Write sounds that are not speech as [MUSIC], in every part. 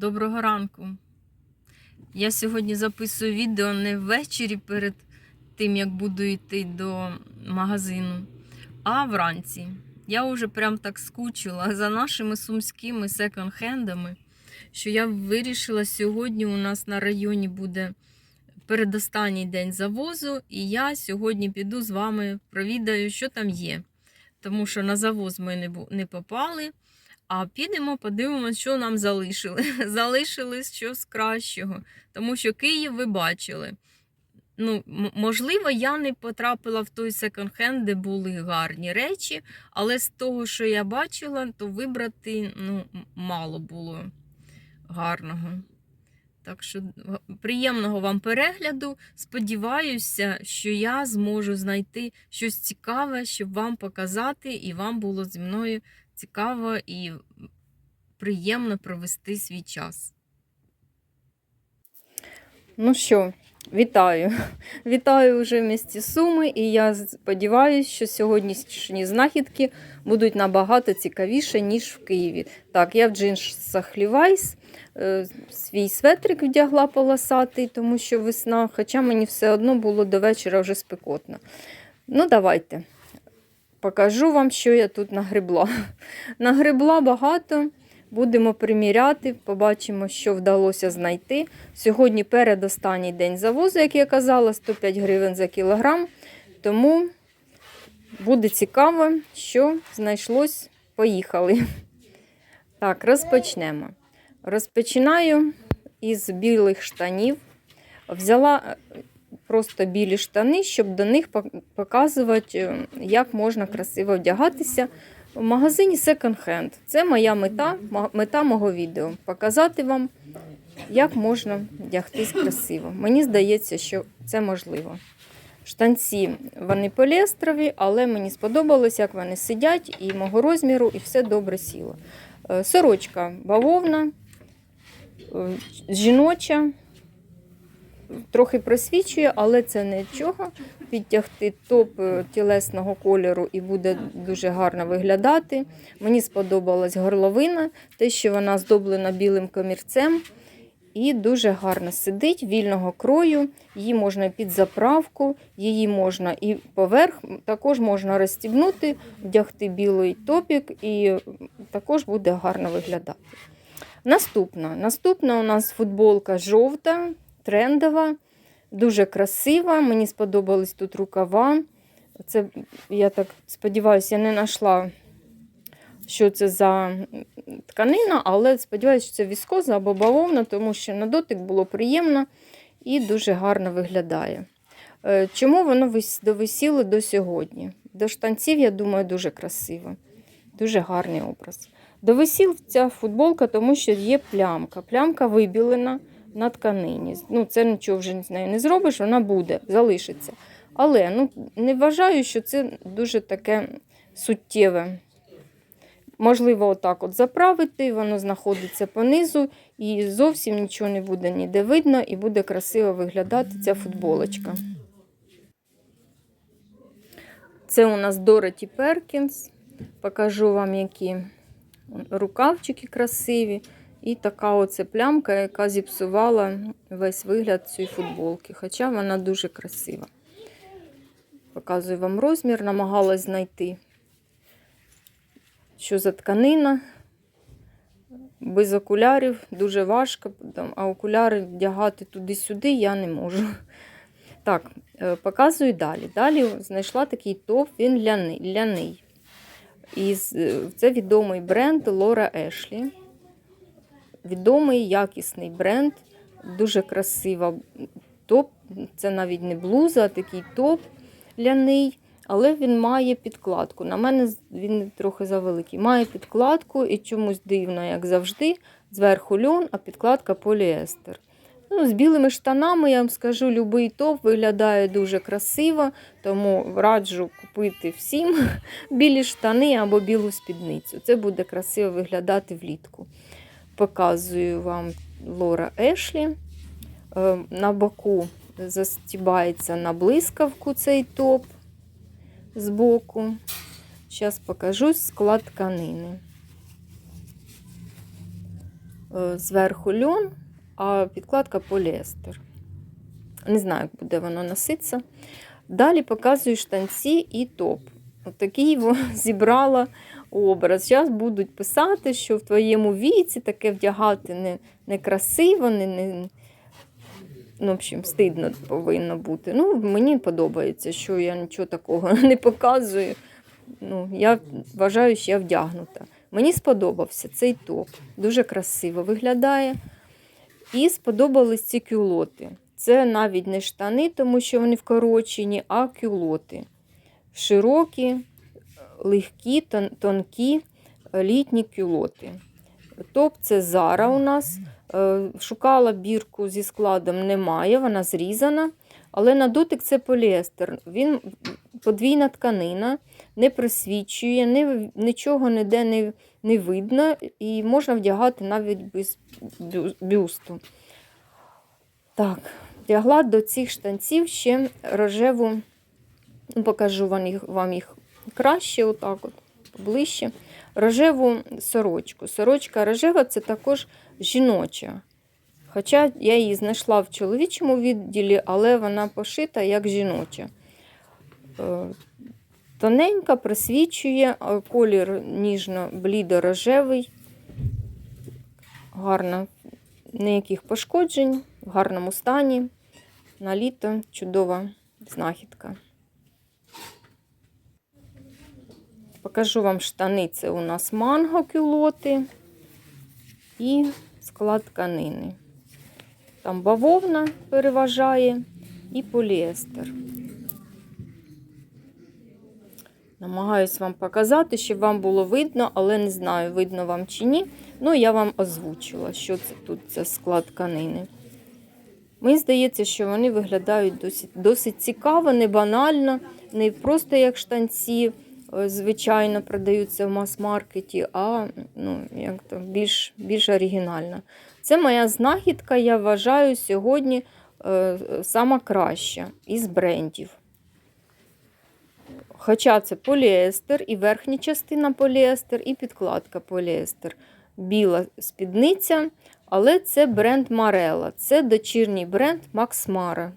Доброго ранку. Я сьогодні записую відео не ввечері перед тим, як буду йти до магазину, а вранці. Я вже прям так скучила за нашими сумськими секонд-хендами, що я вирішила сьогодні у нас на районі буде передостанній день завозу, і я сьогодні піду з вами провідаю, що там є. Тому що на завоз ми не попали. А підемо, подивимося, що нам залишили. [LAUGHS] Залишили щось кращого. Тому що Київ ви бачили. Ну, можливо, я не потрапила в той секонд-хенд, де були гарні речі, але з того, що я бачила, то вибрати ну, мало було гарного. Так що приємного вам перегляду. Сподіваюся, що я зможу знайти щось цікаве, щоб вам показати, і вам було зі мною цікаво і приємно провести свій час. Ну що, вітаю. Вітаю вже в місті Суми, і я сподіваюся, що сьогоднішні знахідки будуть набагато цікавіше, ніж в Києві. Так, я в джинсах Levi's, е, свій светрик вдягла полосатий, тому що весна, хоча мені все одно було до вечора вже спекотно. Ну, давайте. Покажу вам, що я тут нагребла. [LAUGHS] Нагребла багато. Будемо приміряти, побачимо, що вдалося знайти. Сьогодні передостанній день завозу, як я казала, 105 гривень за кілограм. Тому буде цікаво, що знайшлось. Поїхали. Так, розпочнемо. Розпочинаю із білих штанів. Взяла е, просто білі штани, щоб до них показувати, е, як можна красиво вдягатися в магазині Second Hand. Це моя мета, мета мого відео. Показати вам, як можна вдягтись красиво. Мені здається, що це можливо. Штанці вони поліестрові, але мені сподобалось, як вони сидять, і мого розміру, і все добре сіло. Е, Сорочка бавовна, е, жіноча, трохи просвічує, але це нічого. Підтягти топ е, тілесного кольору і буде дуже гарно виглядати. Мені сподобалась горловина, те, що вона здоблена білим комірцем. І дуже гарно сидить вільного крою. Її можна під заправку, її можна і поверх, також можна розстібнути, вдягти білий топік, і також буде гарно виглядати. Наступна. Наступна у нас футболка жовта, трендова, дуже красива. Мені сподобались тут рукава. Це, я так сподіваюся, я не знайшла, що це за тканина, але сподіваюся, що це віскоза або бавовна, тому що на дотик було приємно і дуже гарно виглядає. Е, Чому воно довисіло до сьогодні? До штанців, я думаю, дуже красиво. Дуже гарний образ. Довисів ця футболка, тому що є плямка. Плямка вибілена на тканині. Ну, це нічого вже з нею не зробиш, вона буде, залишиться. Але ну, не вважаю, що це дуже таке суттєве. Можливо, отак от заправити, воно знаходиться понизу, і зовсім нічого не буде ніде видно, і буде красиво виглядати ця футболочка. Це у нас Дороті Перкінс. Покажу вам, які рукавчики красиві. І така оце плямка, яка зіпсувала весь вигляд цієї футболки. Хоча вона дуже красива. Показую вам розмір, намагалась знайти, що за тканина. Без окулярів дуже важко, а окуляри вдягати туди-сюди я не можу. Так, е, показую далі. Далі знайшла такий топ, він ляний. ляний. І е, це відомий бренд Лора Ешлі. Відомий, якісний бренд, дуже красива топ. Це навіть не блуза, а такий топ ляний, але він має підкладку. На мене він трохи завеликий. Має підкладку і чомусь дивно, як завжди. Зверху льон, а підкладка поліестер. Ну, з білими штанами, я вам скажу, любий топ виглядає дуже красиво, тому раджу купити всім [LAUGHS] білі штани або білу спідницю. Це буде красиво виглядати влітку. Показую вам Лора Ешлі. Е, На боку застібається на блискавку цей топ збоку. Зараз покажу склад тканини. е, зверху льон, а підкладка поліестер. Не знаю, як буде воно носитися. Далі показую штанці і топ. Отакий [LAUGHS] зібрала образ. Зараз будуть писати, що в твоєму віці таке вдягати не, не красиво, не, не, ну, в общем, стидно повинно бути. Ну, мені подобається, що я нічого такого [LAUGHS] не показую. Ну, я вважаю, що я вдягнута. Мені сподобався цей топ. Дуже красиво виглядає. І сподобались ці кюлоти. Це навіть не штани, тому що вони вкорочені, а кюлоти. Широкі, легкі, тон- тонкі літні кюлоти. Топ це Зара у нас. Е, Шукала бірку зі складом, немає, вона зрізана. Але на дотик це поліестер. Він подвійна тканина, не присвічує, не, нічого ніде не, не видно, і можна вдягати навіть без бюсту. Так, вдягла до цих штанців ще рожеву, ну, покажу вам їх, вам їх краще, отак от, ближче. Рожеву сорочку. Сорочка рожева це також жіноча. Хоча я її знайшла в чоловічому відділі, але вона пошита як жіноча. Е, Тоненька, присвічує, колір ніжно-блідо-рожевий. Гарно, ніяких пошкоджень, в гарному стані. На літо чудова знахідка. Покажу вам штани. Це у нас манго кюлоти і склад тканини. Там бавовна переважає і поліестер. Намагаюсь вам показати, щоб вам було видно, але не знаю, видно вам чи ні. Ну, я вам озвучила, що це тут це склад тканини. Мені здається, що вони виглядають досить, досить цікаво, не банально, не просто як штанці, звичайно, продаються в мас-маркеті, а ну, як то, більш, більш оригінально. Це моя знахідка, я вважаю, сьогодні е, сама краща із брендів. Хоча це поліестер, і верхня частина поліестер, і підкладка поліестер. Біла спідниця, але це бренд Марела. Це дочірній бренд Макс Мара.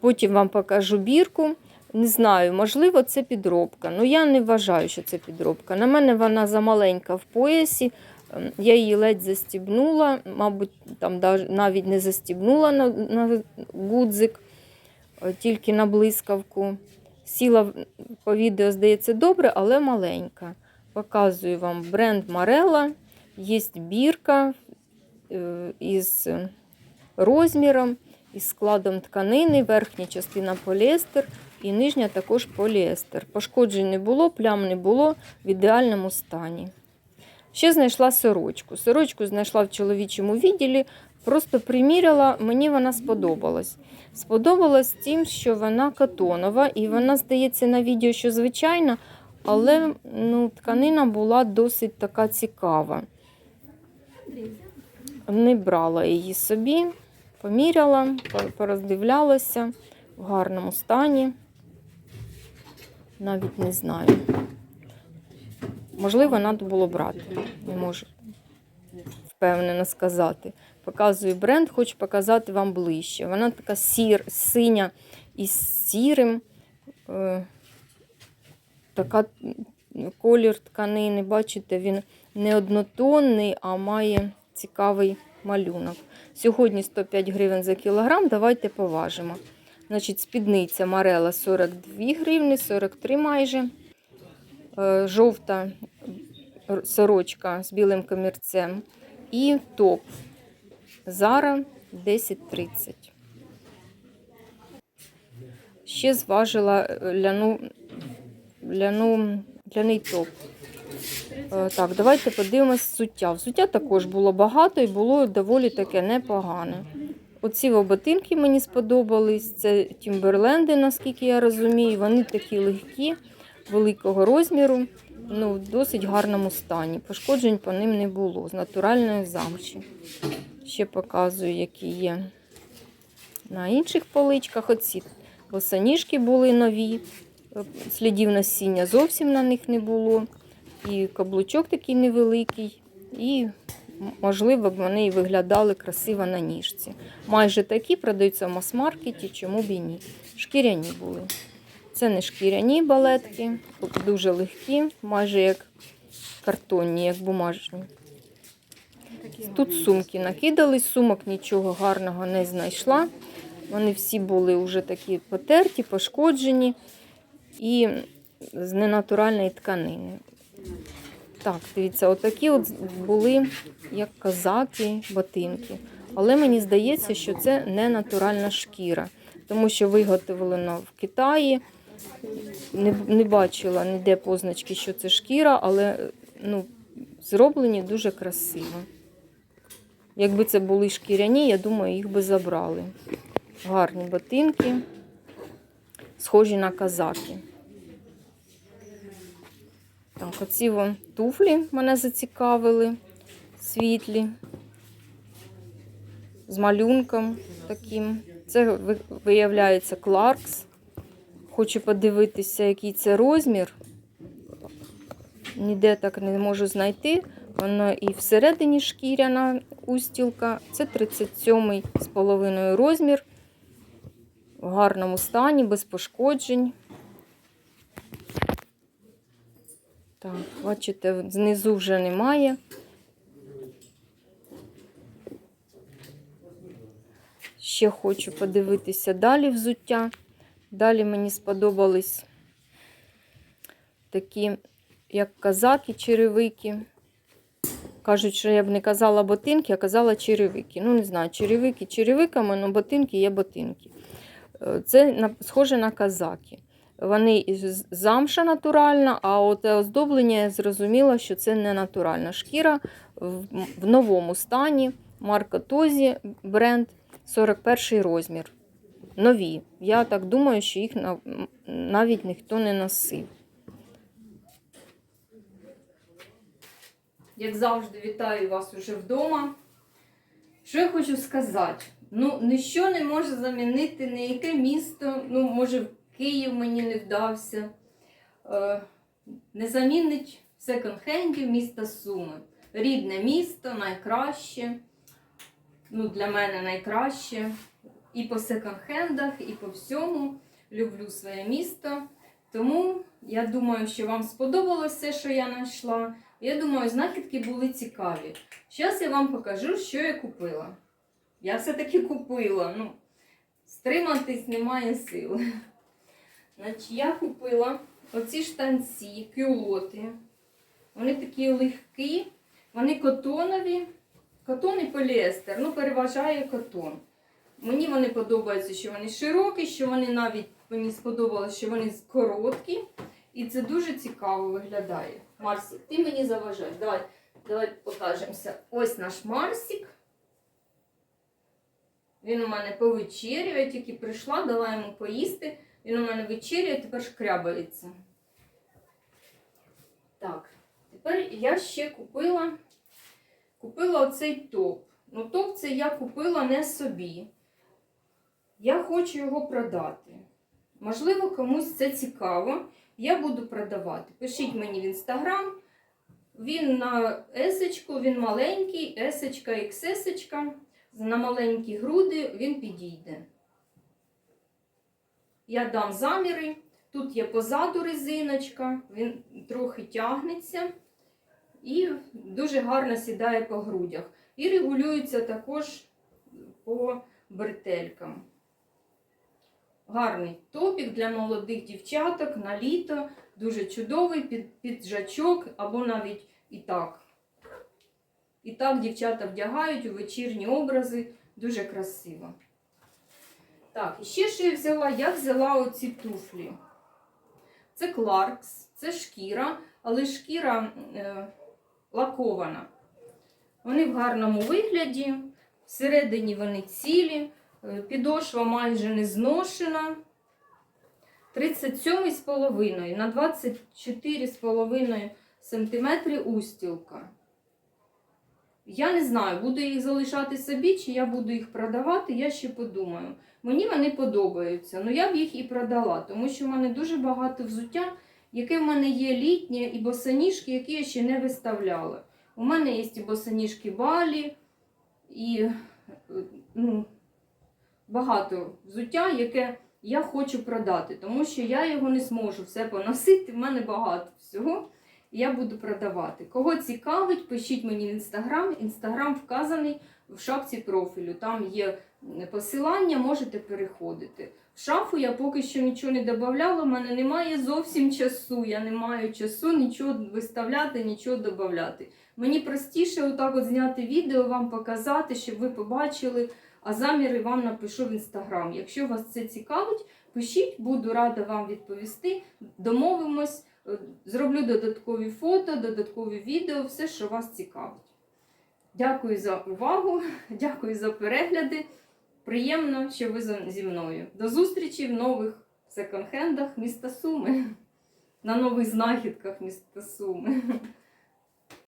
Потім вам покажу бірку. Не знаю, можливо, це підробка. Ну, я не вважаю, що це підробка. На мене вона замаленька в поясі. Ем, Я її ледь застібнула, мабуть, там навіть не застібнула на, на гудзик, е, тільки на блискавку. Сіла по відео, здається, добре, але маленька. Показую вам бренд Марела. Є бірка е, із розміром, із складом тканини, верхня частина поліестер і нижня також поліестер. Пошкоджень не було, плям не було в ідеальному стані. Ще знайшла сорочку. Сорочку знайшла в чоловічому відділі, просто приміряла, мені вона сподобалась. Сподобалась тим, що вона катонова, і вона здається на відео, що звичайна, але ну, тканина була досить така цікава. Не брала її собі, поміряла, пороздивлялася в гарному стані. Навіть не знаю. Можливо, треба було брати. Не можу впевнено сказати. Показую бренд, хочу показати вам ближче. Вона така сір, синя із сірим. Е, така колір тканини, бачите, він не однотонний, а має цікавий малюнок. Сьогодні 105 гривень за кілограм. Давайте поважимо. Значить, спідниця Марела 42 гривні, 43 майже. Е, Жовта сорочка з білим комірцем. І топ Зара 10,30. Ще зважила е, ляну, ляну, ляний топ. Е, Так, давайте подивимось суття. Взуття також було багато і було доволі таке непогане. Оці ботинки мені сподобались. Це Тімберленди, наскільки я розумію. Вони такі легкі, великого розміру, ну, в досить гарному стані. Пошкоджень по ним не було. З натуральної замші. Ще показую, які є на інших поличках. Оці босоніжки були нові, слідів насіння зовсім на них не було. І каблучок такий невеликий, і можливо, б вони і виглядали красиво на ніжці. Майже такі продаються в мас-маркеті, чому б і ні. Шкіряні були. Це не шкіряні балетки, дуже легкі, майже як картонні, як бумажні. Тут сумки накидались, сумок нічого гарного не знайшла. Вони всі були вже такі потерті, пошкоджені і з ненатуральної тканини. Так, дивіться, отакі от були, як казаки, ботинки. Але мені здається, що це не натуральна шкіра, тому що виготовлено в Китаї. Не, не бачила ніде позначки, що це шкіра, але ну, зроблені дуже красиво. Якби це були шкіряні, я думаю, їх би забрали. Гарні ботинки, схожі на казаки. Так, оці вон туфлі мене зацікавили, світлі, з малюнком таким. Це виявляється Кларкс. Хочу подивитися, який це розмір. Ніде так не можу знайти. Воно і всередині шкіряна устілка. Це 37 з половиною розмір. В гарному стані, без пошкоджень. Так, бачите, знизу вже немає. Ще хочу подивитися далі взуття. Далі мені сподобались такі, як казаки, черевики. Кажуть, що я б не казала ботинки, а казала черевики. Ну, не знаю, черевики черевиками, але ботинки є ботинки. Е, Це схоже на казаки. Вони замша натуральна, а от оздоблення я зрозуміла, що це не натуральна шкіра в, новому стані. Марка Тозі, бренд 41 розмір. Нові. Я так думаю, що їх нав- навіть ніхто не носив. Як завжди, вітаю вас уже вдома. Що я хочу сказати? Ну, ніщо не може замінити ніяке місто. Ну, може, Київ мені не вдався. Е, не замінить секонд-хендів міста Суми. Рідне місто, найкраще. Ну, для мене найкраще. І по секонд-хендах, і по всьому. Люблю своє місто. Тому я думаю, що вам сподобалось все, що я знайшла. Я думаю, знахідки були цікаві. Зараз я вам покажу, що я купила. Я все-таки купила. Ну, стриматись немає сил. Значить, я купила оці штанці, кюлоти. Вони такі легкі, вони котонові. Котон і поліестер. Ну, переважає котон. Мені вони подобаються, що вони широкі, що вони навіть мені сподобалося, що вони короткі. І це дуже цікаво виглядає. Марсик, ти мені заважаєш. Давай, давай покажемося. Ось наш Марсик. Він у мене повечеряв, я тільки прийшла, дала йому поїсти. Він у мене вечеряє, тепер шкрябається. Так, тепер я ще купила, купила оцей топ. Ну, топ це я купила не собі. Я хочу його продати. Можливо, комусь це цікаво. Я буду продавати. Пишіть мені в інстаграм. Він на есечку, він маленький, есечка, іксесечка. На маленькі груди він підійде. Я дам заміри. Тут є позаду резиночка, він трохи тягнеться і дуже гарно сідає по грудях. І регулюється також по бретелькам. Гарний топік для молодих дівчаток на літо, дуже чудовий під піджачок або навіть і так. І так дівчата вдягають у вечірні образи дуже красиво. Так, і ще що я взяла? Я взяла оці туфлі. Це Кларкс, це шкіра, але шкіра е, лакована. Вони в гарному вигляді, всередині вони цілі, е, підошва майже не зношена. 37,5 на 24,5 см устілка. Я не знаю, буду їх залишати собі, чи я буду їх продавати, я ще подумаю. Мені вони подобаються, але я б їх і продала, тому що в мене дуже багато взуття, яке в мене є літнє і босоніжки, які я ще не виставляла. У мене є і босоніжки балі, і е, ну, багато взуття, яке я хочу продати, тому що я його не зможу все поносити. В мене багато всього. і Я буду продавати. Кого цікавить, пишіть мені в інстаграм. Інстаграм вказаний в шапці профілю. Там є посилання, можете переходити. В шафу я поки що нічого не додавала, в мене немає зовсім часу. Я не маю часу нічого виставляти, нічого додавати. Мені простіше отак от зняти відео, вам показати, щоб ви побачили, а заміри вам напишу в інстаграм. Якщо вас це цікавить, пишіть, буду рада вам відповісти. Домовимось, е, зроблю додаткові фото, додаткові відео, все, що вас цікавить. Дякую за увагу, [LAUGHS] дякую за перегляди. Приємно, що ви зі мною. До зустрічі в нових секонд-хендах міста Суми. [LAUGHS] На нових знахідках міста Суми. [LAUGHS]